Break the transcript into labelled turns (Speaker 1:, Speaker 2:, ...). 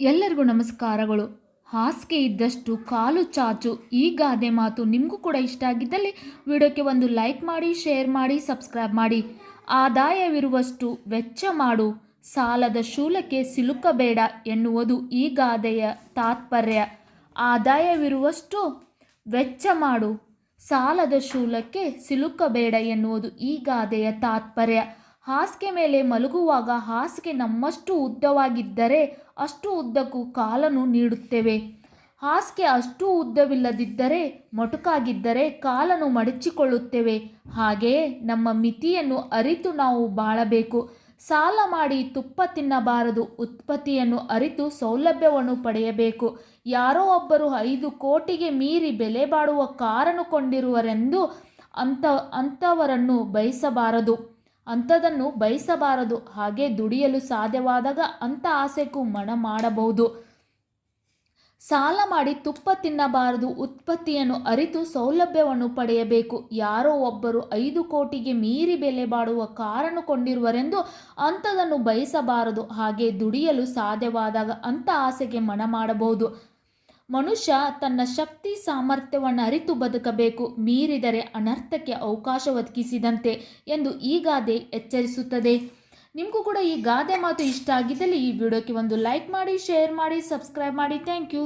Speaker 1: ಎಲ್ಲರಿಗೂ ನಮಸ್ಕಾರಗಳು. ಹಾಸಿಗೆ ಇದ್ದಷ್ಟು ಕಾಲು ಚಾಚು. ಈ ಗಾದೆ ಮಾತು ನಿಮಗೂ ಕೂಡ ಇಷ್ಟ ಆಗಿದ್ದಲ್ಲಿ ವಿಡಿಯೋಕ್ಕೆ ಒಂದು ಲೈಕ್ ಮಾಡಿ, ಶೇರ್ ಮಾಡಿ, ಸಬ್ಸ್ಕ್ರೈಬ್ ಮಾಡಿ. ಆದಾಯವಿರುವಷ್ಟು ವೆಚ್ಚ ಮಾಡು. ಸಾಲದ ಶೂಲಕ್ಕೆ ಸಿಲುಕಬೇಡ ಎನ್ನುವುದು ಈ ಗಾದೆಯ ತಾತ್ಪರ್ಯ. ಆದಾಯವಿರುವಷ್ಟು ವೆಚ್ಚ ಮಾಡು. ಸಾಲದ ಶೂಲಕ್ಕೆ ಸಿಲುಕಬೇಡ ಎನ್ನುವುದು ಈ ಗಾದೆಯ ತಾತ್ಪರ್ಯ. ಹಾಸಿಗೆ ಮೇಲೆ ಮಲಗುವಾಗ ಹಾಸಿಗೆ ನಮ್ಮಷ್ಟು ಉದ್ದವಾಗಿದ್ದರೆ ಅಷ್ಟು ಉದ್ದಕ್ಕೂ ಕಾಲನ್ನು ನೀಡುತ್ತೇವೆ. ಹಾಸಿಗೆ ಅಷ್ಟು ಉದ್ದವಿಲ್ಲದಿದ್ದರೆ, ಮೊಟಕಾಗಿದ್ದರೆ ಕಾಲನ್ನು ಮಡಚಿಕೊಳ್ಳುತ್ತೇವೆ. ಹಾಗೆಯೇ ನಮ್ಮ ಮಿತಿಯನ್ನು ಅರಿತು ನಾವು ಬಾಳಬೇಕು. ಸಾಲ ಮಾಡಿ ತುಪ್ಪ ತಿನ್ನಬಾರದು, ಉತ್ಪತ್ತಿಯನ್ನು ಅರಿತು ಸೌಲಭ್ಯವನ್ನು ಪಡೆಯಬೇಕು. ಯಾರೋ ಒಬ್ಬರು ಐದು ಕೋಟಿಗೆ ಮೀರಿ ಬೆಲೆ ಬಾಳುವ ಕಾರನ್ನು ಕೊಂಡಿರುವರೆಂದು ಅಂಥ, ಅಂಥವರನ್ನು ಬಯಸಬಾರದು. ಅಂಥದನ್ನು ಬಯಸಬಾರದು. ಹಾಗೆ ದುಡಿಯಲು ಸಾಧ್ಯವಾದಾಗ ಅಂಥ ಆಸೆಗೂ ಮನ ಮಾಡಬಹುದು. ಸಾಲ ಮಾಡಿ ತುಪ್ಪ ತಿನ್ನಬಾರದು. ಉತ್ಪತ್ತಿಯನ್ನು ಅರಿತು ಸೌಲಭ್ಯವನ್ನು ಪಡೆಯಬೇಕು. ಯಾರೋ ಒಬ್ಬರು ಐದು ಕೋಟಿಗೆ ಮೀರಿ ಬೆಲೆ ಬಾಡುವ ಕಾರನ್ನು ಕೊಂಡಿರುವರೆಂದು ಅಂಥದನ್ನು ಬಯಸಬಾರದು. ಹಾಗೆ ದುಡಿಯಲು ಸಾಧ್ಯವಾದಾಗ ಅಂಥ ಆಸೆಗೆ ಮನ ಮಾಡಬಹುದು. ಮನುಷ್ಯ ತನ್ನ ಶಕ್ತಿ ಸಾಮರ್ಥ್ಯವನ್ನು ಅರಿತು ಬದುಕಬೇಕು, ಮೀರಿದರೆ ಅನರ್ಥಕ್ಕೆ ಅವಕಾಶ ಒದಗಿಸಿದಂತೆ ಎಂದು ಈ ಗಾದೆ ಎಚ್ಚರಿಸುತ್ತದೆ. ನಿಮಗೂ ಕೂಡ ಈ ಗಾದೆ ಮಾತು ಇಷ್ಟ ಆಗಿದ್ದಲ್ಲಿ ಈ ವಿಡಿಯೋಕ್ಕೆ ಒಂದು ಲೈಕ್ ಮಾಡಿ, ಶೇರ್ ಮಾಡಿ, ಸಬ್ಸ್ಕ್ರೈಬ್ ಮಾಡಿ. Thank you.